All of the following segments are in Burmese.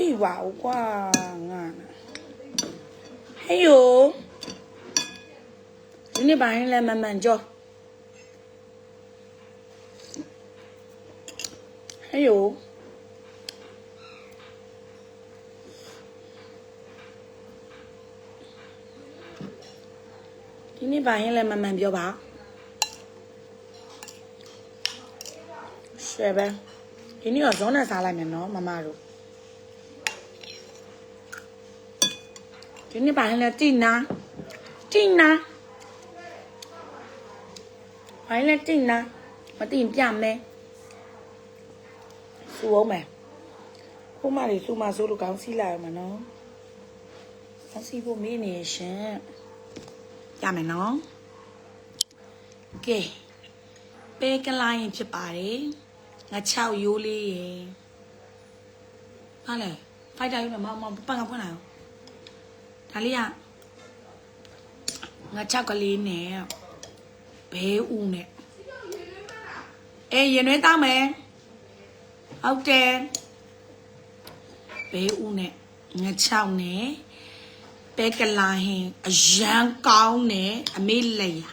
သိပါဘူးကွာငါဟေးယိုဒီနေ့ပိုင်းလဲမမှန်ကြောဟေးယိုဒီနေ့ပိုင်းလဲမမှန်ပြောပါရှယ်ပဲဒီနေ့တော့ဇောနဲ့စားလိုက်မယ်နော်မမတို့ ဒီနေ့ပိုင်းလဲတိနာတိနာပိုင်းလဲတိနာမတိရင်ပြမယ်စူအောင်မယ်ခုမှလေစူမဆိုးလို့ကောင်းစီးလာရမှာနော်ကောင်းစီးဖို့မေးနေရှင်ရမယ်နော်ကဲပဲကလိုင်းဖြစ်ပါတယ်ငါ6ရိုးလေးရေဟာလေဖိုက်တာယူမယ်မမပန်ကဖွင့်လိုက်အောင် ဒါလေးကငါချောက်ကလေးနဲ့ဘဲဦးနဲ့အေးရင်ရွေးတောင်းမယ်ဟုတ်တယ်ဘဲဦးနဲ့ငါချောက်နဲ့ပဲကလာဟင်အရန်ကောင်းနဲ့အမေလက်ရ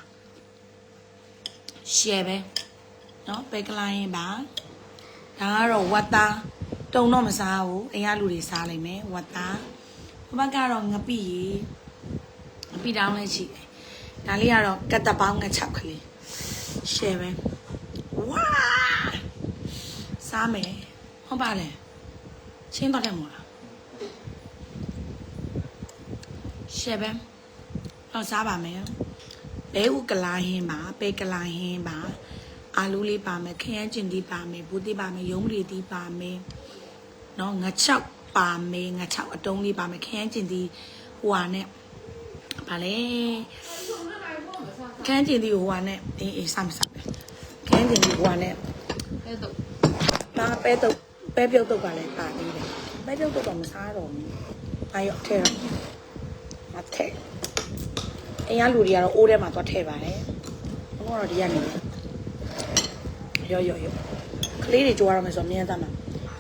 ရှယ်ပဲเนาะပဲကလာဟင်ပါဒါကတော့ဝတ်သားတုံတော့မစားဘူးအရင်လူတွေစားလိုက်မယ်ဝတ်သား ဘဘကတော့ငပိရေငပိတောင်းလဲရှိတယ်ဒါလေးကတော့ကတ်တပေါင်းငါ6ခလေးရှယ်ပဲဝါစားမယ်ဟုတ်ပါလေချင်းတော့တယ်မို့လားရှယ်ပဲတော့စားပါမယ်ဘဲဥကလာဟင်းပါပဲကလာဟင်းပါအာလူးလေးပါမယ်ခရမ်းကျင်သီးပါမယ်ဘူးသီးပါမယ်ရုံးပရီသီးပါမယ်နော်ငါ6 ပါမယ်ငါ6အတုံးလေးပါမယ်ခရမ်းကျင်ဒီဟိုဟာနဲ့ဗာလဲခရမ်းကျင်ဒီဟိုဟာနဲ့အေးအေးစမ်းစမ်းပဲခရမ်းကျင်ဒီဟိုဟာနဲ့အဲ့တော့ပါပဲတော့ပဲပြုတ်တော့ကလည်းပါသေးတယ်ပဲပြုတ်တော့တော့မစားတော့ဘူးအာရောထဲတော့မထဲအင်ရလူတွေကတော့အိုးထဲမှာသွားထည့်ပါတယ်ဘုံကတော့ဒီကနေရောရောရောကလေးတွေကြွားရမယ်ဆိုတော့မြင်သားမှာ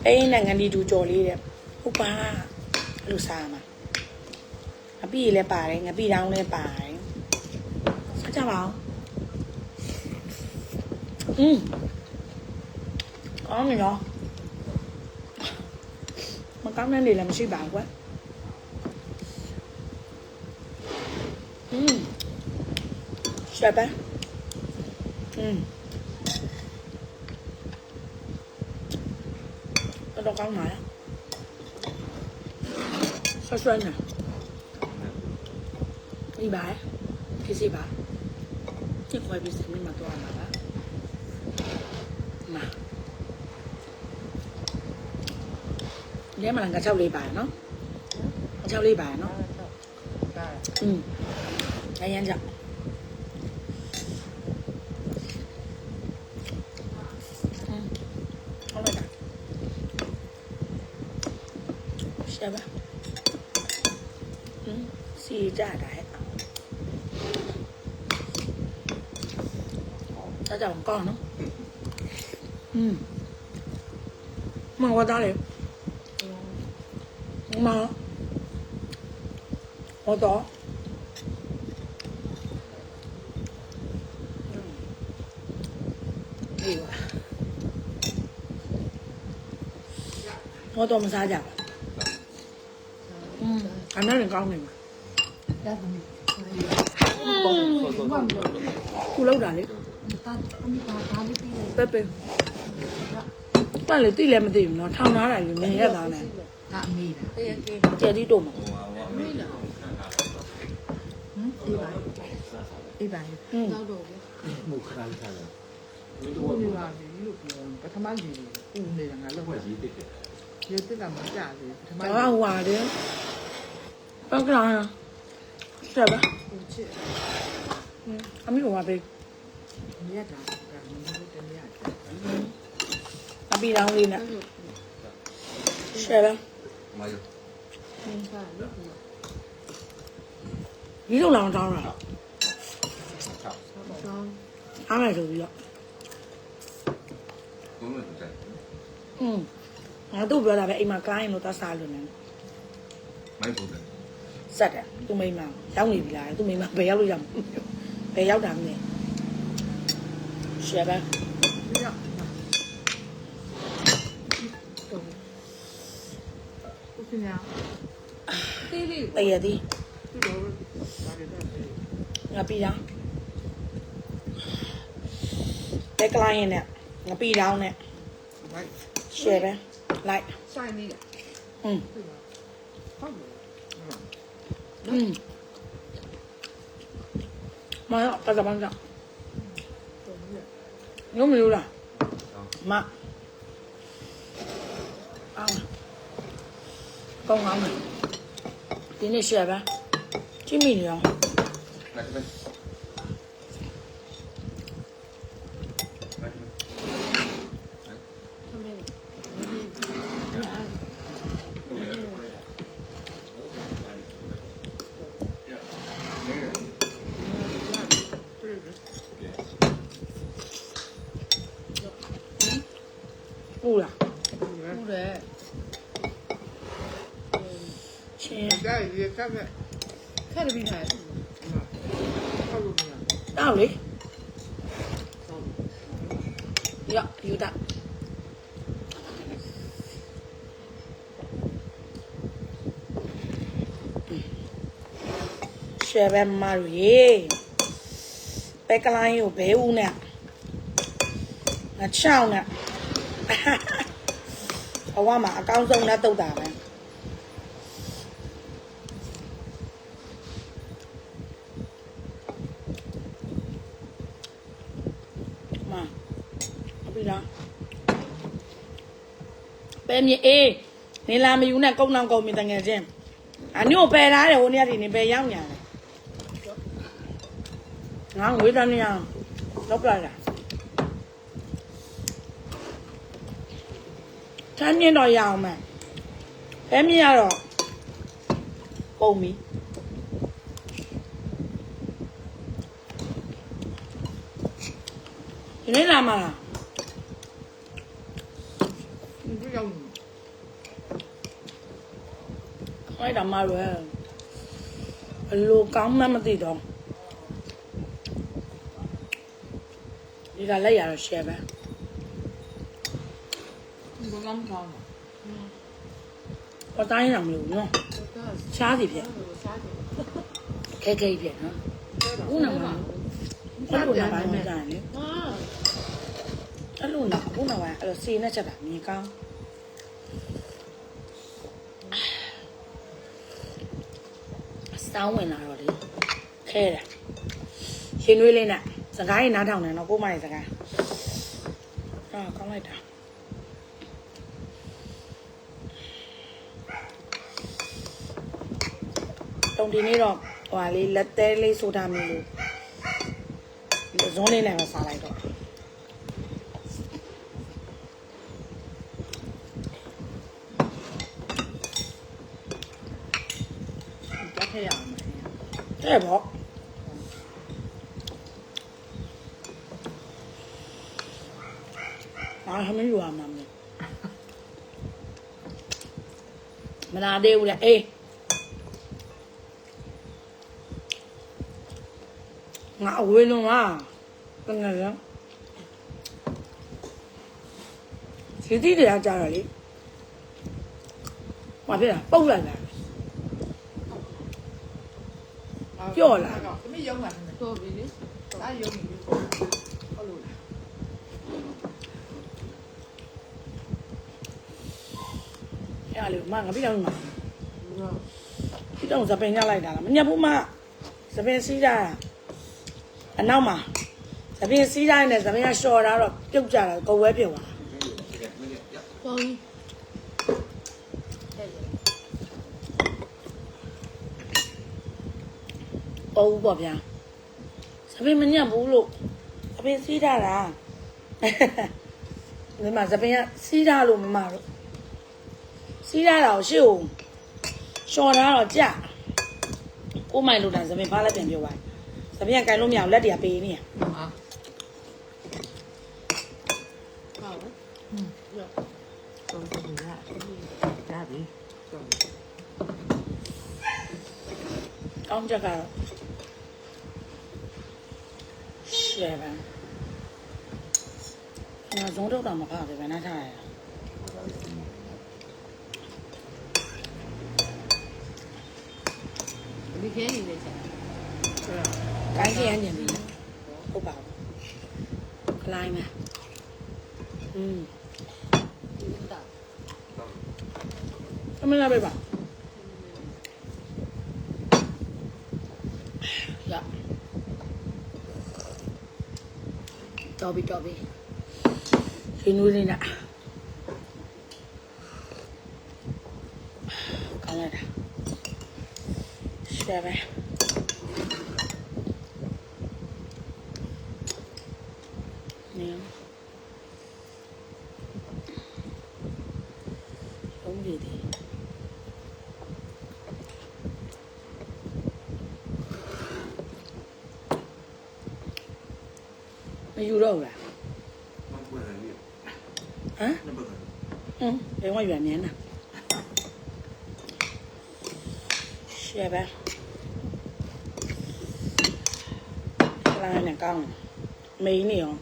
အိမ်နိုင်ငံဒီတူကြော်လေးတဲ့ ဟုတ်ပါအဲ့လိုစားမှာငပိလည်းပါတယ်ငပိတောင်းလည်းပါတယ်စားကြပါဦးอืมကောင်းနေရောမကောင်းတဲ့နေလည်းမရှိပါဘူးကွယ်อืมဆက်ပါอืมတော့ကောင်းပါလား ဆွဆွနေဒီပါဖြစ်စီပါဒီခွဲပြီးစနေမှာတော့မှာပါမာလဲမလားငါ6လေးပါနော်6လေးပါနော်ဒါอืม Xì ra đại Đã chào con nữa Ừ. Mà qua đó đi Mà có đó Nhiều quá. Qua đó mà sao chào အနံ့ကောင်းနေမှာခုလောက်တာလေပက်ပက်ပတ်လေတိလည်းမသိဘူးနော်ထောင်ထားတာလေမင်းရက်သားနဲ့ဒါအမေးတာကျယ်တိတို့မှာအေးပါအေးပါတော့တော့မူခါလာတာဒီလိုမျိုးပါလေလို့ပြောပထမကြီးဦးနေတာငါလောက်ပဲရေးတက်တယ်ရေးတက်ကမကြသေးပထမဟိုဟာတယ် ပေါက်ကလာရဆက်ပါအမေကဘာပဲမြတ်တာကမင်းတို့တည်းမြတ်အပီတောင်းလေးနဲ့ဆက်ပါမာယိုဒီလိုလောင်တောင်းတာအားမယ်ဆိုပြီးတော့ဘုံမတူတယ်อืมငါတို့ပြောတာပဲအိမ်မှာကားရင်လို့တတ်စားလို့နေမိုက်ဘူးတယ် ဆက်တယ်သူမိမရောက်နေပြီလားသူမိမဘယ်ရောက်လို့ရမလဲဘယ်ရောက်တာမလဲရှယ်ပဲဒီကတော့ဦးစင်ရတေးလေးတရသည်ဒီတော့ဒါတွေတော့တေးငါပြီးတော့ဘက်ကလိုင်းနဲ့ငါပြီးတော့နဲ့ဘိုက်ရှယ်ပဲလိုက်ဆိုင်နေတယ်อืมဟုတ် လားဟုတ်တယ်อืมမရပတ်စပန်းကြောင့်တော်ပြီညမလို့လားမအောင်ကောင်းကောင်းဒီနေ့ရှယ်ပဲကြည့်မိနေအောင် လိုက်ပဲလိုက်ပဲ ပူလား ဟုတ်တယ် ချင်း ဒါရေကပ်မဲ့ခက်တယ်ပြီးထားတယ်ဟုတ်လို့မရတောက်လေရယူတာရှယ်ပဲမရရေဘက်ကလိုင်းကိုဘဲဦးနဲ့ငါချောင်းနဲ့အဝမှာအကောင်းဆုံးနဲ့တုတ်တာပဲမအပြီလား ပဲမြေအေးနေလာမယူနဲ့ကုန်းအောင်ကုန်းမြင်တငယ်ချင်းအနုပယ်ထားတယ်ဟိုနေ့ကဒီနေပယ်ရောက်ညာတယ်ငါငွေတန်းနေအောင်လောက်လာတာတန်းမြင့်တော့ရအောင်မယ်ပဲမြင့်ရတော့ပုံပြီဒီနေ့လာမလား ဒီရောက်နေ အဲ့ဒါမှရွယ်ဘလို့ကောင်းမှမသိတော့ဒီကလက်ရတော့ share ပဲဒီကောင်ကောင်းဟောတိုင်းရမလို့နော်ဒါချားစီဖြစ်စားတယ်ခဲခဲဖြစ်နော်ဦးနာမအဲ့လိုနာပိုင်းမကြရင်လေဟာအဲ့လိုနာဦးနာပိုင်းအဲ့လိုစီနဲ့ချက်တာမြင်ကောင်း စောင်းဝင်လာတော့လေခဲတယ်ရှင်နွေးလေးနဲ့စကားကြီးနားထောင်တယ်နော်ကိုမရဲ့စကားအာကောင်းလိုက်တာတုံဒီနေ့တော့ဟိုဟာလေးလက်သေးလေးဆိုတာမျိုးလို့ဇွန်းလေးလည်းမစားလိုက်တော့ တက်ခဲ့ရအောင် တဲ့ပေါ့အာဟမင်းယူရမှာမမနာသေးဘူးလေအေးငါအဝေးလုံးကတကယ်ရောစီတီတရားကြတော့လေဘာဖြစ်လဲပုတ်လိုက်တာ သမီးရုံးလာတယ်တော့ပြီလေဒါရုံးနေပြီဟုတ်လို့လားအဲ့ဒါလေမငါပြတောင်းမှာတော့ပြတောင်းစပင်ညလိုက်တာလားမညက်ဘူးမစပင်စီးတာအနောက်မှာစပင်စီးတိုင်းနဲ့စပင်ကလျှော်တာတော့ပြုတ်ကြတာကိုယ်ဝဲပြုတ်သွားပေါ်ပြီ ပေါ်ဘူးပေါ့ဗျာစပင်မညက်ဘူးလို့စပင်စီးတာလားဒီမှာစပင်ကစီးတာလို့မမတို့စီးတာတော့ရှေ့ကိုလျှော်တာတော့ကြာကိုမိုင်လို့တာစပင်ဖားလက်ပြန်ပြောပါစပင်ကကန်လို့မရဘူးလက်တည်းပေးနေရဟာဟုတ်တယ်တော့တော့ဒီကကြောက်ကောင်းချက်ကတော့ရှယ်ပဲငါဇုံးတော့တော့မဖပဲဘယ်နဲ့ထားရလဲဒီခဲနေနေချာကိုင်းကြီးရနေပြီဟုတ် ပါဘူးခလိုင်းမယ်อืมဒီတာအမလာပဲပါရတော်ပြီတော်ပြီရှင်နွေးလေးနဲ့ ကောင်းလိုက်တာရှယ်ပဲနေလုံးရည်တယ် မယူတော့ဘူးလားမပွင့်နေဟမ်နံပါတ်ဟင်းဘယ်မှာရွာမြန်းတာရှယ်ပဲလာနေကောင်းမေးနေအောင်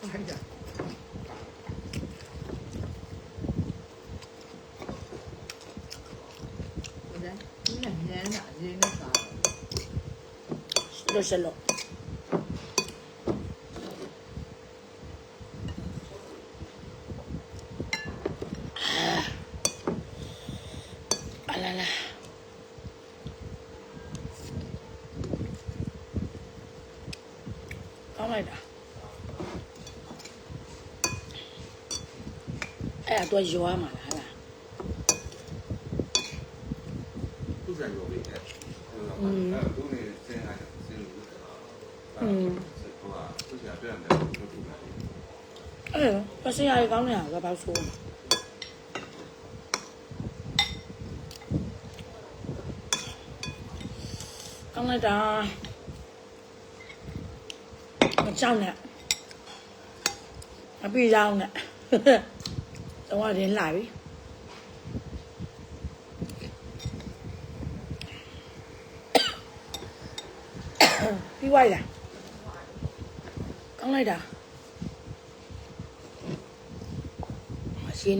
အဲ့ဒါဟုတ်တယ်ဒီနဲ့ညံတာရင်းနေတာ လို့ဆက်လို့ အာလာလာကောင်းလိုက်တာအဲ့ဒါတော့ရွာမှာလားဟာလားသူ့ဆိုင်ရောပြီအဲ့သူနေစင်အားစင်လို့อืมဟိုကသူ့ဆိုင်ပြန်တယ်လို့ပြောတာအဲ့ဒါပစရရကောင်းနေတာကဘာဆိုးကောင်းလို က်တာမကြောက်နဲ့အပြေးကြောင်းနဲ့တော့ရင်လာပြီပြီးသွားလားကောင်းလိုက်တာရှင်း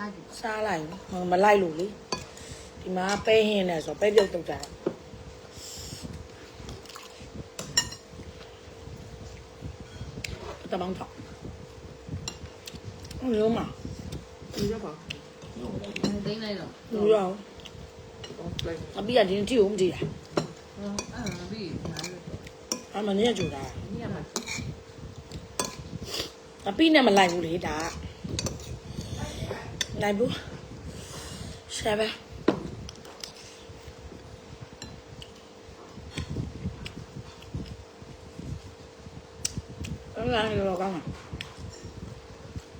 လားဟာဒီစားလိုက်မမလိုက်လို့လေဒီမှာပဲဟင်းနဲ့ဆိုပဲပြုတ်တုတ်ကြတယ်တမောင်းထောက်ဟုတ်ရောမဒီတော့ပါသိနေတော့လူရောတော့လိုက်အပိကဒီနေ့တီကိုမကြည့်တာအဲ့ဘီငါလို့အမနေကြူတာဒီကမှာအပိနဲ့မလိုက်ဘူးလေဒါ လိုက်ဘူးဆယ်ပဲအဲ့ဒါလည်းတော့ကောင်းတာ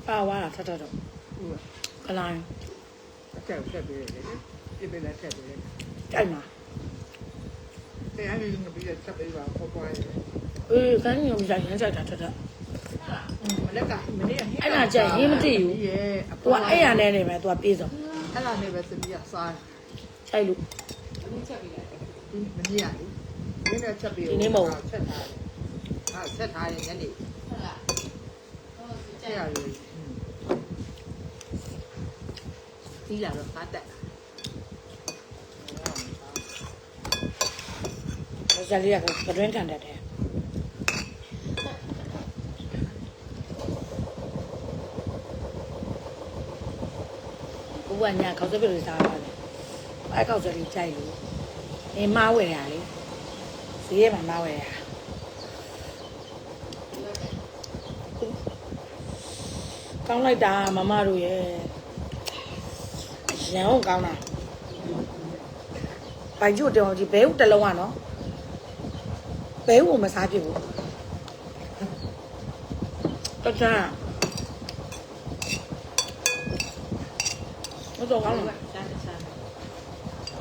ပါဝါတာထထတော့ဟုတ်ခလိုင်းအကျက်ဆက်ပြီးလေပြပြလက်ဆက်ပြီးလေကြိုက်မှာတရားရင်းကပြီးဆက်ပြီးပါပေါ်ပေါ်ရတယ်အေးကန်းညုံကြိုက်ရင်ကြိုက်တာထထ မလက်ကမနေ့ကအဲ့ဒါကြိုက်ရင်းမသိဘူးရဲ့သူကအဲ့ရနဲ့နေပဲသူကပြေးဆုံးအဲ့ဒါနဲ့ပဲသမီးကစားကြိုက်လို့ဒီချက်ပြီးလိုက်ဒီမနေ့ကလေဒီနေ့ချက်ပြီးချက်ထားတယ်ဟာချက်ထားတယ်ညနေဟုတ်လားဟုတ်ကျချက်က်ရရည်ဒီလာတော့ဖတ်တယ်ဇာလီကကတွင်းထန်တတ်တယ် ဘုရားညာခေါက်စပစ်လို့စားပါတယ်အဲ့ခေါက်စပစ်ကြိုက်လို့အင်းမဝယ်ရလေဈေးရမှာမဝယ်ရကောင်းလိုက်တာမမတို့ရဲ့ရန်အောင်ကောင်းတာဘိုင်ကျို့တောင်ကြီးဘဲဥတစ်လုံးอ่ะနော်ဘဲဥကိုမစားဖြစ်ဘူးတော့ချာမတော်ကော င်းလားစားစားစား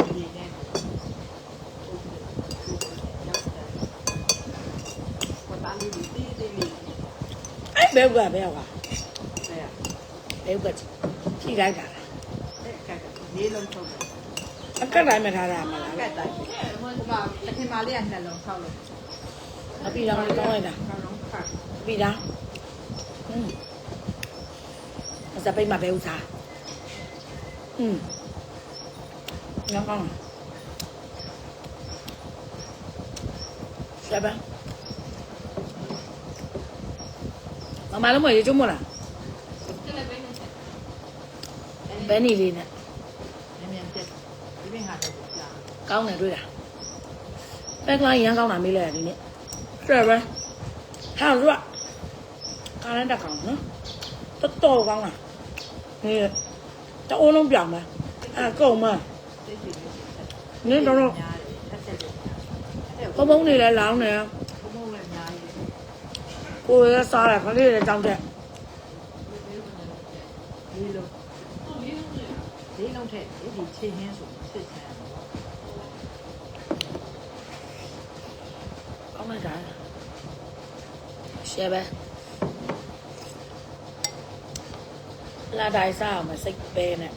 ဒီနဲ့ဘာသာလေးဒီဘယ်ဘက်ကဘယ်ကဘယ်ဘယ်ဘက်ကြည့်လိုက်တာလားအဲ့ကက်ကလေးလုံးထုတ်တယ်အကက်တိုင်းမှာထားတာမလားကက်တိုင်းဟိုမှာအထင်ပါလေးကနှလုံးဆောက်လို့အပီတော်လေးကောင်းလိုက်တာနှလုံးခတ်အပီတော်อืมအစပိတ်မှာဘယ်ဥစား Ừ. Nó ngon. mà ba. Mama nó mời chúng mua à? Bé này liền ạ. cao này đuôi à? Bé gì này cao nào mi lè đi nè. Rồi bé. Hao rồi. cao này đã còn nữa. Tất tô con à. Nè. တွေ့တာဘက်ကလိုင်းရမ်းကောင်းတာမေးလိုက်ရဒီနေ့ဆက်ပါဟာရွတ်ကားနဲ့တက်ကောင်းနော်တော်တော်ကောင်းတာနေတအိုးလုံးပြောင်းမယ်အဲကုန်မသိစီလေးဆက်နင်းတော့တော့ညားတယ်တက်တက်တယ်အဲ့ဘုံဘုံနေလဲလောင်းနေဘုံဘုံလည်းညားတယ်ကိုယ်ရစားတယ်ခလေးတွေတောင်းတဲ့လေးလုံးလေးလုံးထက်ဒီချင်းဟင်းဆိုစစ်ချမ်းကောင်းလိုက်တာရှယ်ပဲ လာတိုင်းစားအောင်မစိတ်ပဲနဲ့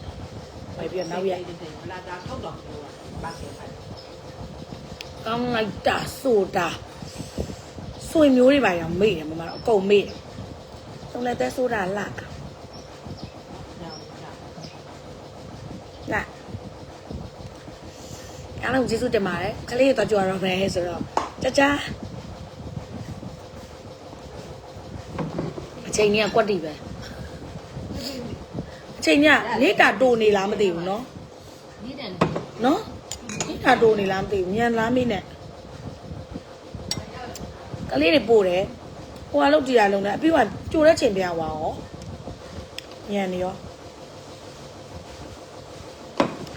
ไปပြီးတော့နောက်ရက်ဘလာတာထောက်တော့ပြောပါခဲ့ပါကောင်းလိုက်တာဆိုတာဆွေမျိုးတွေပါရောမေ့တယ်မမတော့အကုန်မေ့တယ်သုံးလက်သက်ဆိုတာလာညောင်းညောင်းလာအားလုံးကျေးဇူးတင်ပါတယ်ခလေးတော့ကြွားတော့မယ်ဆိုတော့ကြကြအချိန်ကြီးကကွက်တီပဲအ ချိန်ညလေးတာတိုနေလားမသိဘူးနော်လေးတယ်နော်လေးတာတိုနေလားမသိဘူးညံလားမေးနဲ့ကလေးတွေပို့တယ်ဟိုအလုပ်တရားလုံးနဲ့အပြီးမှကြိုတဲ့ချိန်ပြသွားရောညံနေရော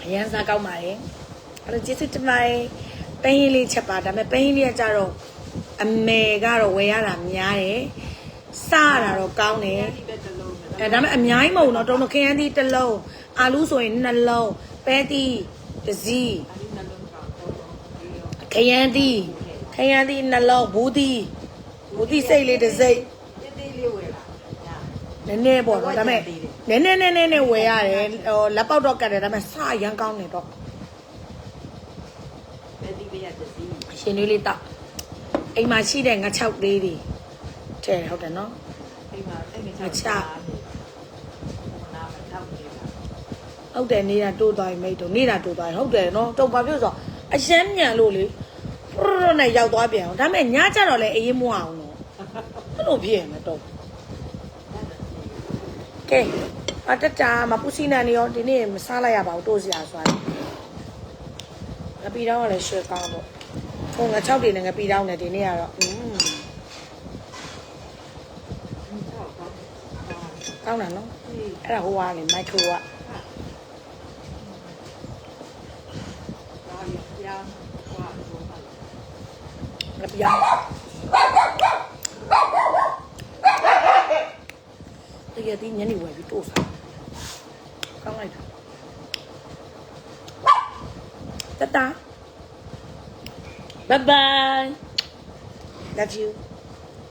အရန်စားကောက်ပါလေအဲ့တော့ကျေးဇူးတင်ပါတယ်ပန်းရင်းလေးချက်ပါဒါပေမဲ့ပန်းရင်းလေးကကြတော့အမေကတော့ဝယ်ရတာများတယ်စားရတာတော့ကောင်းတယ် အဲဒါမဲ့အများကြီးမဟုတ်တော့တုံးခရမ်းသီးတစ်လုံးအာလူးဆိုရင်နှလုံးပဲသီးတစ်စီးခရမ်းသီးခရမ်းသီးနှလုံးဘူးသီးဘူးသီးစိတ်လေးတစ်စိတ်နည်းနည်းပေါ့နော်ဒါပေမဲ့နည်းနည်းနည်းနည်းနဲ့ဝယ်ရတယ်ဟိုလက်ပေါက်တော့ကတ်တယ်ဒါပေမဲ့စရန်ကောင်းနေတော့ပဲဒီပဲရတစီရှင်လေးလေးတော့အိမ်မှာရှိတဲ့ငါ၆လေးတွေထဲဟုတ်တယ်နော်အိမ်မှာအဲ့ငါ၆ ဟုတ်တယ်နေတာတိုးသွားပြီမိတ်တို့နေတာတိုးသွားပြီဟုတ်တယ်နော်တုံပါပြလို့ဆိုအရှမ်းမြန်လို့လေပရရနဲ့ရောက်သွားပြန်အောင်ဒါပေမဲ့ညကြတော့လေအေးမွအောင်နော်အဲ့လိုဖြစ်ရမယ်တော့ကဲအတတာမပူစီနာနေရောဒီနေ့မစားလိုက်ရပါဘူးတိုးစရာဆိုရင်ငပီတော့ကလည်းရှယ်ကောင်းတော့ဟိုငါ6တွေနဲ့ငပီတော့နဲ့ဒီနေ့ကတော့อืมထောက်တော့ကောင်းတာနော်ဒီအဲ့ဒါဟိုကလေမိုက်ခရိုက ဒါရရဟွာတော့ပါ ငပီအောင်တကယ်ဒီညနေဝယ်ပြီးတိုးစားကောင်းလိုက်တာတတာ Bye bye. Love you.